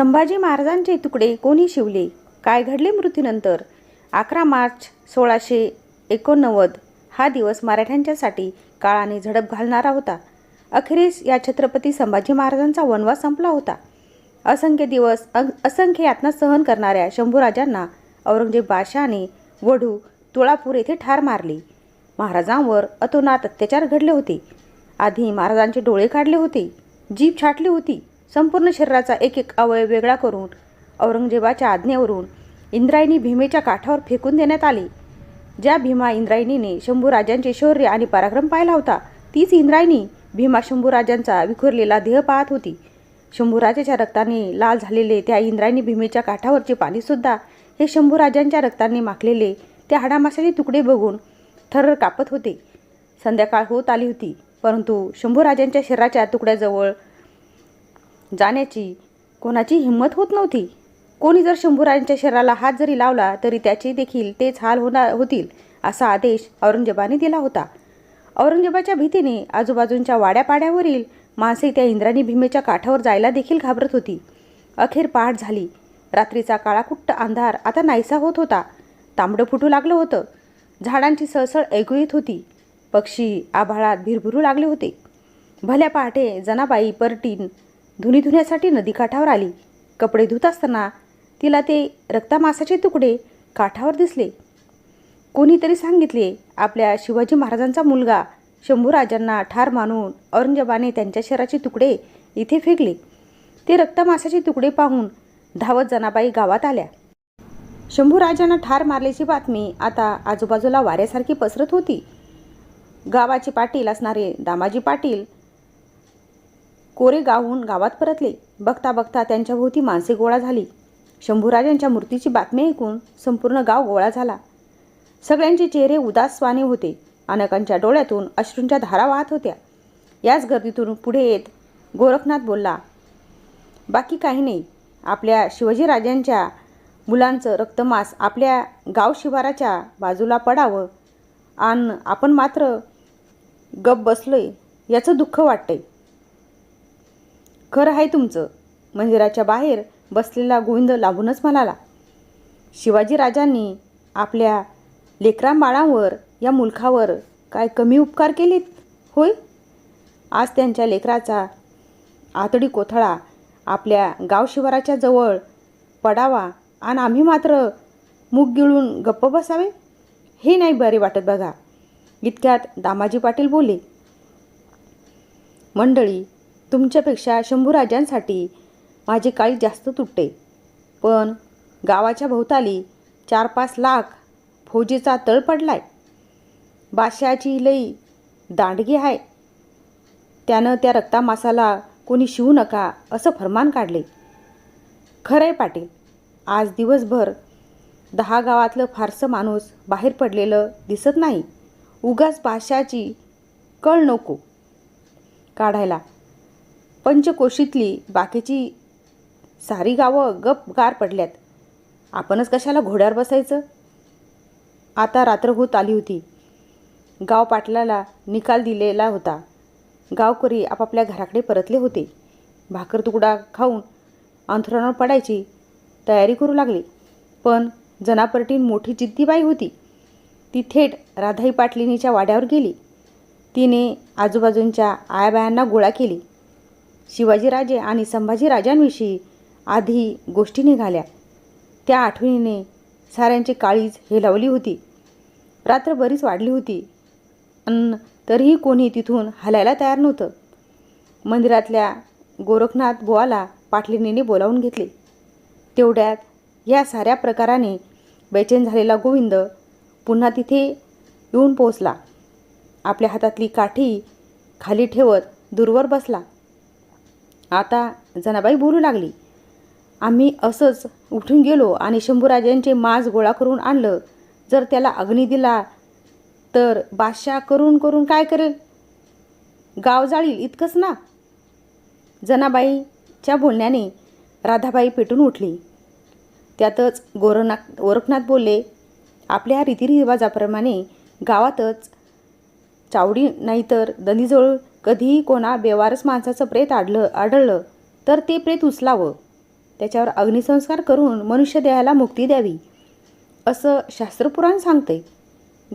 संभाजी महाराजांचे तुकडे कोणी शिवले? काय घडले मृत्यूनंतर? अकरा मार्च सोळाशे एकोणनव्वद. हा दिवस मराठ्यांच्यासाठी काळाने झडप घालणारा होता. अखेरीस या छत्रपती संभाजी महाराजांचा वनवास संपला होता. असंख्य दिवस असंख्य यातना सहन करणाऱ्या शंभूराजांना औरंगजेब बादशहाने वढू तुळापूर येथे ठार मारली. महाराजांवर अतोनात अत्याचार घडले होते. आधी महाराजांचे डोळे काढले होते. जीभ छाटली होती. संपूर्ण शरीराचा एक एक अवयव वेगळा करून औरंगजेबाच्या आज्ञेवरून इंद्रायणी भीमेच्या काठावर फेकून देण्यात आली. ज्या भीमा इंद्रायणीने शंभूराजांचे शौर्य आणि पराक्रम पाहिला होता तीच इंद्रायणी भीमा शंभूराजांचा विखुरलेला देह पाहत होती. शंभूराजाच्या रक्ताने लाल झालेले त्या इंद्रायणी भीमेच्या काठावरचे पाणीसुद्धा हे शंभूराजांच्या रक्ताने माखलेले त्या हाडामासाचे तुकडे बघून थरर कापत होते. संध्याकाळ होत आली होती परंतु शंभूराजांच्या शरीराच्या तुकड्याजवळ जाण्याची कोणाची हिंमत होत नव्हती. कोणी जर शंभुरायांच्या शरीराला हात जरी लावला तरी त्याचे देखील तेच हाल होणार होतील असा आदेश औरंगजेबाने दिला होता. औरंगजेबाच्या भीतीने आजूबाजूंच्या वाड्यापाड्यावरील माणसे त्या इंद्राणी भीमेच्या काठावर जायला देखील घाबरत होती. अखेर पहाट झाली. रात्रीचा काळाकुट्ट अंधार आता नाहीसा होत होता. तांबडं फुटू लागलं होतं. झाडांची सळसळ ऐकू येत होती. पक्षी आभाळात भिरभिरू लागले होते. भल्या पहाटे जनाबाई परटीन धुनी धुण्यासाठी नदीकाठावर आली. कपडे धुत असताना तिला ते रक्तामासाचे तुकडे काठावर दिसले. कोणीतरी सांगितले आपल्या शिवाजी महाराजांचा मुलगा शंभूराजांना ठार मानून औरंगजेबाने त्यांच्या शरीराचे तुकडे इथे फेकले. ते रक्तमासाचे तुकडे पाहून धावत जनाबाई गावात आल्या. शंभूराजांना ठार मारल्याची बातमी आता आजूबाजूला वाऱ्यासारखी पसरत होती. गावाचे पाटील असणारे दामाजी पाटील कोरेगावहून गावात परतले. बघता बघता त्यांच्याभोवती माणसे गोळा झाली. शंभूराजांच्या मूर्तीची बातमी ऐकून संपूर्ण गाव गोळा झाला. सगळ्यांचे चेहरे उदासवाने होते. अनेकांच्या डोळ्यातून अश्रूंच्या धारा वाहत होत्या. याच गर्दीतून पुढे येत गोरखनाथ बोलला बाकी काही नाही. आपल्या शिवाजीराजांच्या मुलांचं रक्तमास आपल्या गाव शिवाराच्या बाजूला पडावं. आणि आपण मात्र गप बसलोय याचं दुःख वाटतंय. खरं आहे तुमचं. मंदिराच्या बाहेर बसलेला गोविंद लागूनच म्हणाला शिवाजीराजांनी आपल्या लेकरांबाळांवर या मुलखावर काय कमी उपकार केलेत? होय? आज त्यांच्या लेकराचा आतडी कोथळा आपल्या गाव शिवाराच्या जवळ पडावा आणि आम्ही मात्र मूग गिळून गप्प बसावे? हे नाही बरे वाटत बघा इतक्यात दामाजी पाटील बोले. मंडळी तुमच्यापेक्षा शंभूराजांसाठी माझी काळी जास्त तुटते. पण गावाच्या भोवताली चार पाच लाख फौजेचा तळ पडलाय. बादशाची लई दांडगी आहे. त्यानं त्या रक्तामासाला कोणी शिवू नका असं फरमान काढले. खरं आहे पाटील आज दिवसभर दहा गावातलं फारसं माणूस बाहेर पडलेलं दिसत नाही. उगाच बादशहाची कळ नको काढायला. पंचकोशीतली बाकीची सारी गावं गप गार पडल्यात. आपणच कशाला घोड्यावर बसायचं? आता रात्र होत आली होती. गाव पाटलाला निकाल दिलेला होता. गावकरी आपापल्या घराकडे परतले होते. भाकर तुकडा खाऊन अंथरुणावर पडायची तयारी करू लागली. पण जनापर्टीन मोठी जिद्दीबाई होती. ती थेट राधाई पाटलिनीच्या वाड्यावर गेली. तिने आजूबाजूंच्या आयाबायांना गोळा केली. शिवाजीराजे आणि संभाजीराजांविषयी आधी गोष्टी निघाल्या. त्या आठवणीने साऱ्यांची काळीज हेलावली होती. रात्र बरीच वाढली होती. अन तरीही कोणी तिथून हलायला तयार नव्हतं. मंदिरातल्या गोरखनाथ बुवाला पाटलिनीने बोलावून घेतले. तेवढ्यात या साऱ्या प्रकाराने बेचैन झालेला गोविंद पुन्हा तिथे येऊन पोचला आपल्या हातातली काठी खाली ठेवत दूरवर बसला. आता जनाबाई बोलू लागली. आम्ही असंच उठून गेलो आणि शंभूराजांचे मांस गोळा करून आणलं. जर त्याला अग्नी दिला तर बादशाह करून करून काय करेल? गाव जाळील इतकंच ना? जनाबाईच्या बोलण्याने राधाबाई पेटून उठली. त्यातच गोरनाथ गोरखनाथ बोलले आपल्या रीतिरिवाजाप्रमाणे गावातच चावडी नाहीतर दंदीजवळ कधीही कोणा बेवारस माणसाचं प्रेत आडलं आढळलं तर ते प्रेत उचलावं. त्याच्यावर अग्निसंस्कार करून मनुष्य देहाला मुक्ती द्यावी असं शास्त्रपुराण सांगते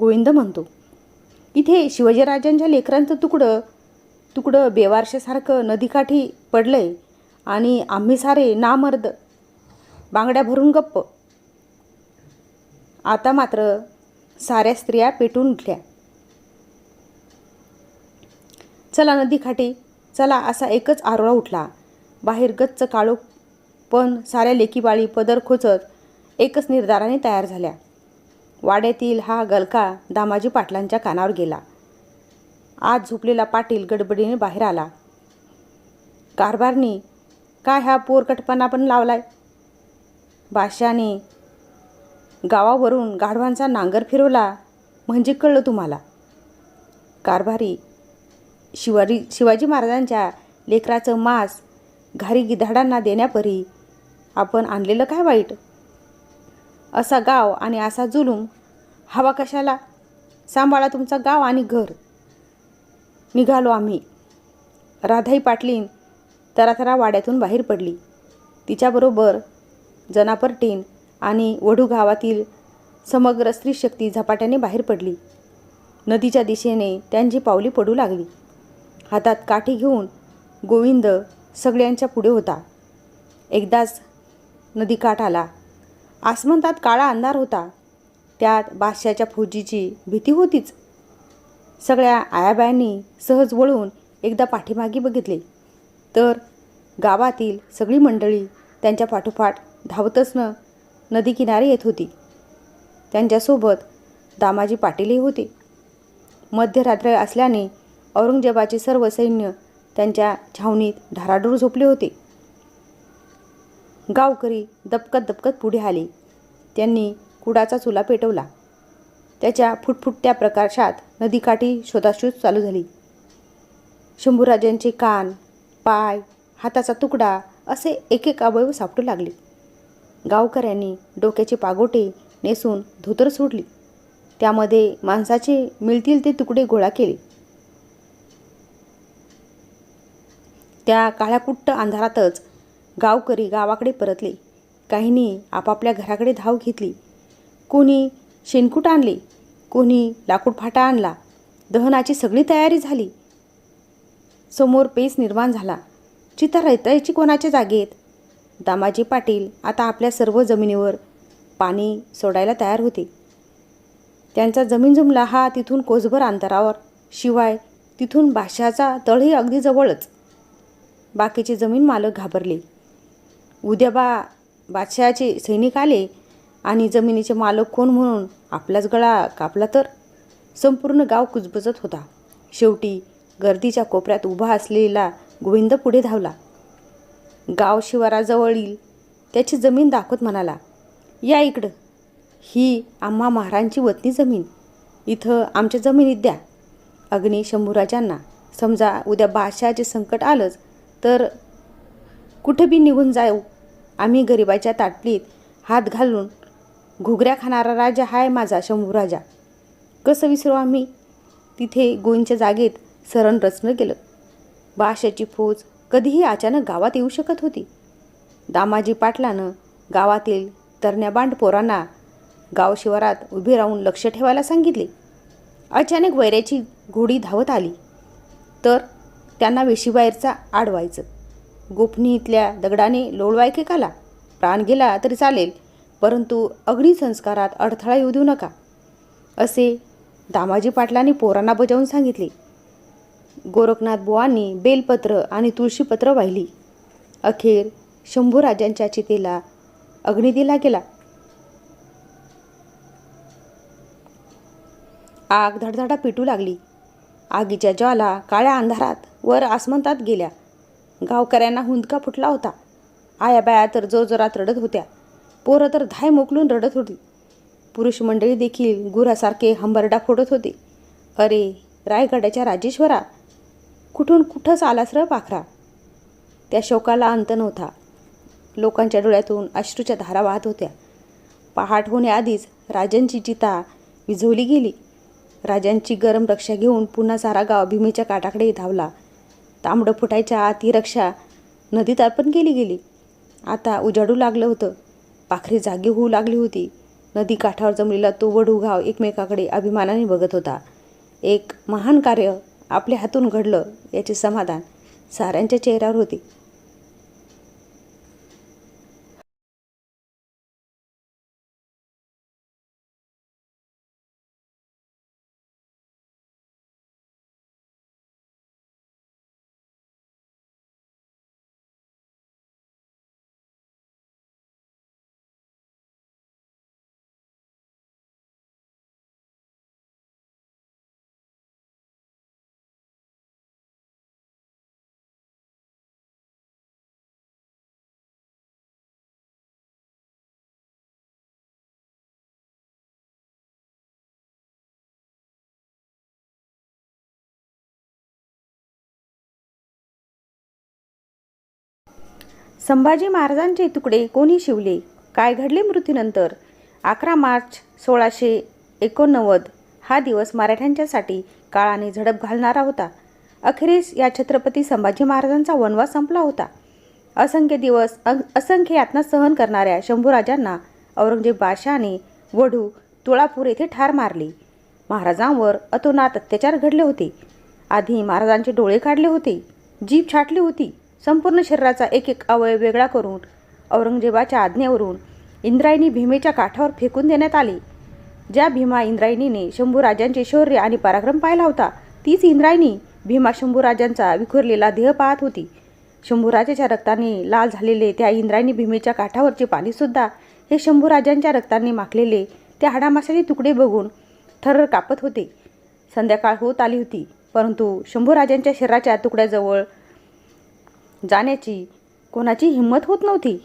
गोविंद म्हणतो इथे शिवाजीराजांच्या लेकरांचं तुकडं तुकडं बेवारशासारखं नदीकाठी पडलंय आणि आम्ही सारे नामर्द बांगड्या भरून गप्प. आता मात्र साऱ्या स्त्रिया पेटून उठल्या. चला नदीखाटी चला असा एकच आरोळा उठला. बाहेर गच्च काळोख पण साऱ्या लेकीबाळी पदर खोचत एकच निर्धाराने तयार झाल्या. वाड्यातील हा गलका दामाजी पाटलांच्या कानावर गेला. आज झोपलेला पाटील गडबडीने बाहेर आला. कारभारनी काय हा पोरकटपणा पण लावलाय? बादशाने गावावरून गाढवांचा नांगर फिरवला. म्हणजे कळलं तुम्हाला? कारभारी शिवाजी शिवाजी महाराजांच्या लेकराचं मांस घारी गिधाडांना देण्यापरी आपण आणलेलं काय वाईट? असा गाव आणि असा जुलूम हवा कशाला? सांभाळा तुमचा गाव आणि घर. निघालो आम्ही. राधाई पाटलीन तरातरा वाड्यातून बाहेर पडली. तिच्याबरोबर जनापरटीन आणि वढू गावातील समग्र स्त्रीशक्ती झपाट्याने बाहेर पडली. नदीच्या दिशेने त्यांची पावली पडू लागली. हातात काठी घेऊन गोविंद सगळ्यांच्या पुढे होता. एकदाच नदीकाठ आला. आसमंतात काळा अंधार होता. त्यात बादशाच्या फौजीची भीती होतीच. सगळ्या आयाबायांनी सहज वळून एकदा पाठीमागे बघितले. तर गावातील सगळी मंडळी त्यांच्या पाठोपाठ धावतच न नदीकिनारी येत होती. त्यांच्यासोबत दामाजी पाटीलही होते. मध्यरात्र असल्याने औरंगजेबाचे सर्व सैन्य त्यांच्या छावणीत धाराडूर झोपले होते. गावकरी दपकत दपकत पुढे आले. त्यांनी कुडाचा चुला पेटवला. त्याच्या फुटफुटत्या प्रकाशात नदीकाठी शोधाशोध चालू झाली. शंभूराजांचे कान पाय हाताचा तुकडा असे एक एक अवयव सापडू लागले. गावकऱ्यांनी डोक्याचे पागोटे नेसून धोतर सोडली. त्यामध्ये माणसाचे मिळतील ते तुकडे गोळा केले. त्या काळ्याकुट्ट अंधारातच गावकरी गावाकडे परतले. काहींनी आपापल्या घराकडे धाव घेतली. कोणी शेणकूट आणले कोणी लाकूड फाटा आणला दहनाची सगळी तयारी झाली. समोर पेच निर्माण झाला. चिता रैतायची कोणाच्या जागेत? दामाजी पाटील आता आपल्या सर्व जमिनीवर पाणी सोडायला तयार होते. त्यांचा जमीन जुमला हा तिथून कोसभर अंतरावर. शिवाय तिथून भाषाचा तळही अगदी जवळच. बाकीचे जमीन मालक घाबरले. उद्या बा बादशहाचे सैनिक आले आणि जमिनीचे मालक कोण म्हणून? आपलाच गळा कापला तर? संपूर्ण गाव कुजबुजत होता. शेवटी गर्दीच्या कोपऱ्यात उभा असलेला गोविंद पुढे धावला. गाव शिवाराजवळील त्याची जमीन दाखवत म्हणाला या इकडं. ही आम्हा महारांची वतनी जमीन. इथं आमच्या जमिनीत द्या. अग्नी शंभूराजांना. समजा उद्या बादशहाचे संकट आलंच तर कुठं बी निघून जाऊ आम्ही गरिबाच्या ताटलीत हात घालून घुगऱ्या खाणारा राजा हाय माझा शंभू राजा. कसं विसरू आम्ही? तिथे गोईंच्या जागेत सरण रचणं गेलं. बाशाची फौज कधीही अचानक गावात येऊ शकत होती. दामाजी पाटलानं गावातील तरण्याबांड पोरांना गाव शिवारात उभे राहून लक्ष ठेवायला सांगितले. अचानक वैऱ्याची घोडी धावत आली. तर त्यांना वेशीबाहेरचा आडवायचं. गोपनीतल्या दगडाने लोळवायकेकाला प्राण गेला तरी चालेल परंतु अग्निसंस्कारात अडथळा येऊ देऊ नका असे दामाजी पाटलांनी पोरांना बजावून सांगितले. गोरखनाथ बुवांनी बेलपत्र आणि तुळशीपत्र वाहिली. अखेर शंभूराजांच्या चितेला अग्नी दिला गेला. आग धडधडा पिटू लागली. आगीच्या ज्वाला काळ्या अंधारात वर आसमंतात गेल्या. गावकऱ्यांना हुंदका फुटला होता. आया बाया तर जोरजोरात रडत होत्या. पोरं तर धाय मोकलून रडत होती. पुरुष मंडळी देखील गुरासारखे हंबरडा फोडत होते. अरे रायगडाच्या राजेश्वरा! कुठून कुठंच आलास र पाखरा? त्या शोकाला अंत नव्हता. लोकांच्या डोळ्यातून अश्रूच्या धारा वाहत होत्या. पहाट होण्याआधीच राजांची चिता विझवली गेली. राजांची गरम रक्षा घेऊन पुन्हा सारा गाव भीमेच्या काठाकडे धावला. तांबडं फुटायच्या आत ही रक्षा नदीत अर्पण केली गेली. आता उजाडू लागलं होतं. पाखरी जागी होऊ लागली होती. नदी काठावर जमलेला तो वडू गाव एकमेकाकडे अभिमानाने बघत होता. एक महान कार्य आपल्या हातून घडलं याचे समाधान साऱ्यांच्या चेहऱ्यावर होते. संभाजी महाराजांचे तुकडे कोणी शिवले? काय घडले मृत्यूनंतर? अकरा मार्च सोळाशे एकोणनव्वद. हा दिवस मराठ्यांच्यासाठी काळाने झडप घालणारा होता. अखेरीस या छत्रपती संभाजी महाराजांचा वनवास संपला होता. असंख्य दिवस असंख्य यातना सहन करणाऱ्या शंभूराजांना औरंगजेब बादशाने वढू तुळापूर येथे ठार मारली. महाराजांवर अतोनात अत्याचार घडले होते. आधी महाराजांचे डोळे काढले होते. जीभ छाटली होती. संपूर्ण शरीराचा एक एक अवयव वेगळा करून औरंगजेबाच्या आज्ञेवरून इंद्रायणी भीमेच्या काठावर फेकून देण्यात आली. ज्या भीमा इंद्रायणीने शंभूराजांचे शौर्य आणि पराक्रम पाहिला होता तीच इंद्रायणी भीमा शंभूराजांचा विखुरलेला देह पाहत होती. शंभूराजाच्या रक्ताने लाल झालेले त्या इंद्रायणी भीमेच्या काठावरचे पाणीसुद्धा हे शंभूराजांच्या रक्ताने माखलेले त्या हाडामासाचे तुकडे बघून थरर कापत होते. संध्याकाळ होत आली होती परंतु शंभूराजांच्या शरीराच्या तुकड्याजवळ जाण्याची कोणाची हिंमत होत नव्हती.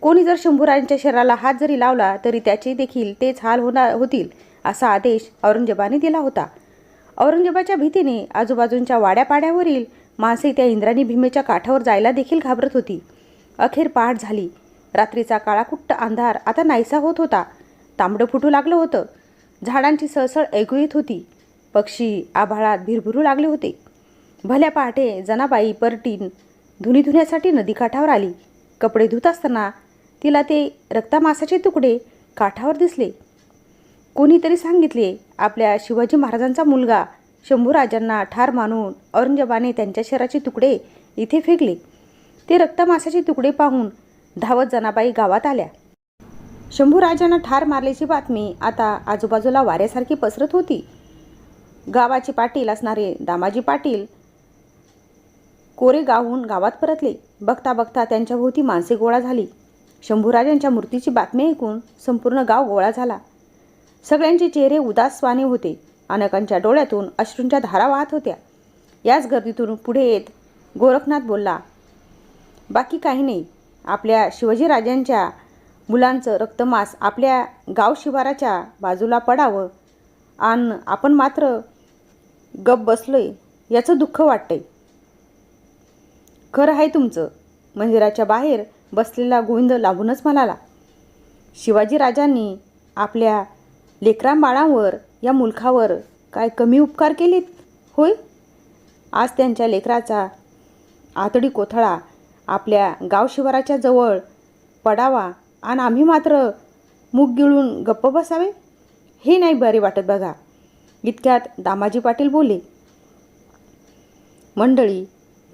कोणी जर शंभुरायांच्या शरीराला हात जरी लावला तरी त्याचे देखील तेच हाल होणार होतील असा आदेश औरंगजेबाने दिला होता. औरंगजेबाच्या भीतीने आजूबाजूंच्या वाड्यापाड्यावरील माणसे त्या इंद्राणी भीमेच्या काठावर जायला देखील घाबरत होती. अखेर पहाट झाली. रात्रीचा काळाकुट्ट अंधार आता नाहीसा होत होता. तांबडं फुटू लागलं होतं. झाडांची सळसळ ऐकू येत होती. पक्षी आभाळात भिरभिरू लागले होते. भल्या पहाटे जनाबाई परटीन धुनी धुण्यासाठी नदीकाठावर आली. कपडे धुत असताना तिला ते रक्तामासाचे तुकडे काठावर दिसले. कोणीतरी सांगितले आपल्या शिवाजी महाराजांचा मुलगा शंभूराजांना ठार मानून औरंगजेबाने त्यांच्या शरीराचे तुकडे इथे फेकले. ते रक्तमासाचे तुकडे पाहून धावत जनाबाई गावात आल्या. शंभूराजांना ठार मारल्याची बातमी आता आजूबाजूला वाऱ्यासारखी पसरत होती. गावाचे पाटील असणारे दामाजी पाटील कोरेगावहून गावात परतले. बघता बघता त्यांच्याभोवती माणसे गोळा झाली. शंभूराजांच्या मूर्तीची बातमी ऐकून संपूर्ण गाव गोळा झाला. सगळ्यांचे चेहरे उदासवाने होते. अनेकांच्या डोळ्यातून अश्रूंच्या धारा वाहत होत्या. याच गर्दीतून पुढे येत गोरखनाथ बोलला बाकी काही नाही. आपल्या शिवाजीराजांच्या मुलांचं रक्तमास आपल्या गाव शिवाराच्या बाजूला पडावं. आणि आपण मात्र गप बसलोय याचं दुःख वाटतंय. खरं आहे तुमचं. मंदिराच्या बाहेर बसलेला गोविंद लागूनच म्हणाला शिवाजीराजांनी आपल्या लेकरांबाळांवर या मुलखावर काय कमी उपकार केलेत? होय? आज त्यांच्या लेकराचा आतडी कोथळा आपल्या गाव शिवाराच्या जवळ पडावा आणि आम्ही मात्र मूग गिळून गप्प बसावे? हे नाही बरे वाटत बघा. इतक्यात दामाजी पाटील बोले मंडळी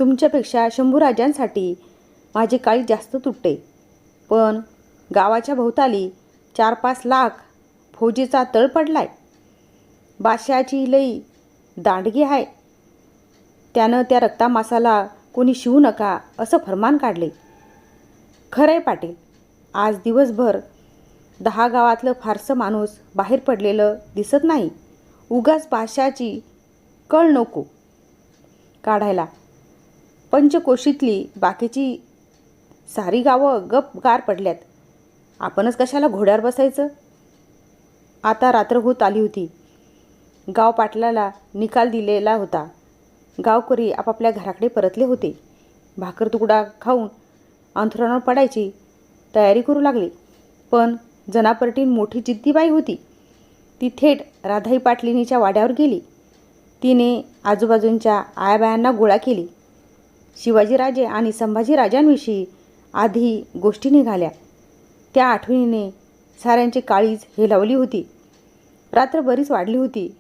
तुमच्यापेक्षा शंभूराजांसाठी माझी काळी जास्त तुटते. पण गावाच्या भोवताली चार पाच लाख फौजीचा तळ पडलाय. बादशाची लई दांडगी आहे. त्यानं त्या रक्तामासाला कोणी शिवू नका असं फरमान काढले. खरंय पाटील आज दिवसभर दहा गावातलं फारसं माणूस बाहेर पडलेलं दिसत नाही. उगाच बादशहाची कळ नको काढायला. पंचकोशीतली बाकीची सारी गावं गप गार पडल्यात. आपणच कशाला घोड्यावर बसायचं? आता रात्र होत आली होती. गाव पाटलाला निकाल दिलेला होता. गावकरी आपापल्या घराकडे परतले होते. भाकर तुकडा खाऊन अंथरावर पडायची तयारी करू लागली. पण जनापरटीन मोठी जिद्दीबाई होती. ती थेट राधाई पाटलिनीच्या वाड्यावर गेली. तिने आजूबाजूंच्या आयाबायांना गोळा केली. शिवाजीराजे आणि संभाजीराजांविषयी आधी गोष्टी निघाल्या. त्या आठवणीने साऱ्यांची काळीज हेलावली होती. रात्र बरीच वाढली होती.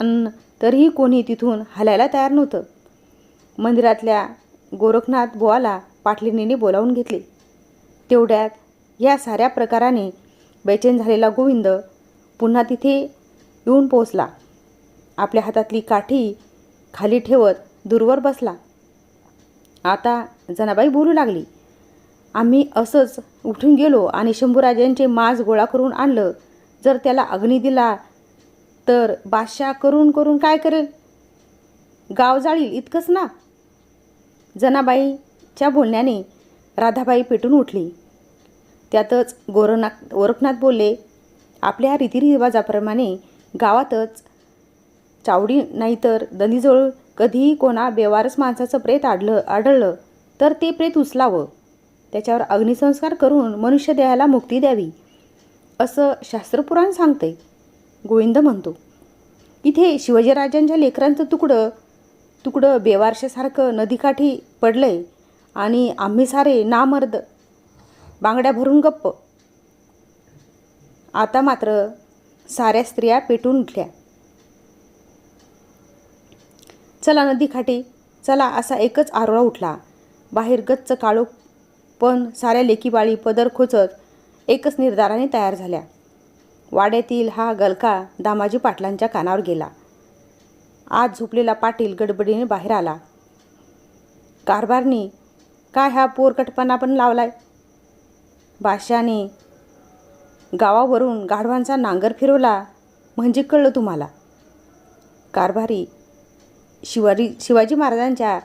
अन तरीही कोणी तिथून हलायला तयार नव्हतं. मंदिरातल्या गोरखनाथ बुवाला पाटलिनीने बोलावून घेतले. तेवढ्यात या साऱ्या प्रकाराने बेचैन झालेला गोविंद पुन्हा तिथे येऊन पोचला आपल्या हातातली काठी खाली ठेवत दूरवर बसला. आता जनाबाई बोलू लागली. आम्ही असंच उठून गेलो आणि शंभूराजांचे मांस गोळा करून आणलं. जर त्याला अग्नी दिला तर बादशाह करून करून काय करेल? गाव जाळील इतकंच ना? जनाबाईच्या बोलण्याने राधाबाई पेटून उठली. त्यातच गोरनाथ गोरखनाथ बोलले आपल्या रीतिरिवाजाप्रमाणे गावातच चावडी नाहीतर दंदीजवळ कधीही कोणा बेवारस माणसाचं प्रेत आढळलं आढळलं तर ते प्रेत उचलावं. त्याच्यावर अग्निसंस्कार करून मनुष्य देहाला मुक्ती द्यावी. असं शास्त्रपुराण सांगते गोविंद म्हणतो इथे शिवाजीराजांच्या लेकरांचं तुकडं तुकडं बेवारशासारखं नदीकाठी पडलंय आणि आम्ही सारे नामर्द बांगड्या भरून गप्प. आता मात्र साऱ्या स्त्रिया पेटून उठल्या. चला नदीखाटी चला असा एकच आरोळा उठला. बाहेर गच्च काळो पण साऱ्या लेकीबाळी पदर खोचत एकच निर्धाराने तयार झाल्या. वाड्यातील हा गलका दामाजी पाटलांच्या कानावर गेला. आज झोपलेला पाटील गडबडीने बाहेर आला. कारभारनी काय हा पोरकटपणा पण लावलाय? बादशाने गावावरून गाढवांचा नांगर फिरवला. म्हणजे कळलं तुम्हाला? कारभारी शिवाजी शिवाजी महाराजांच्या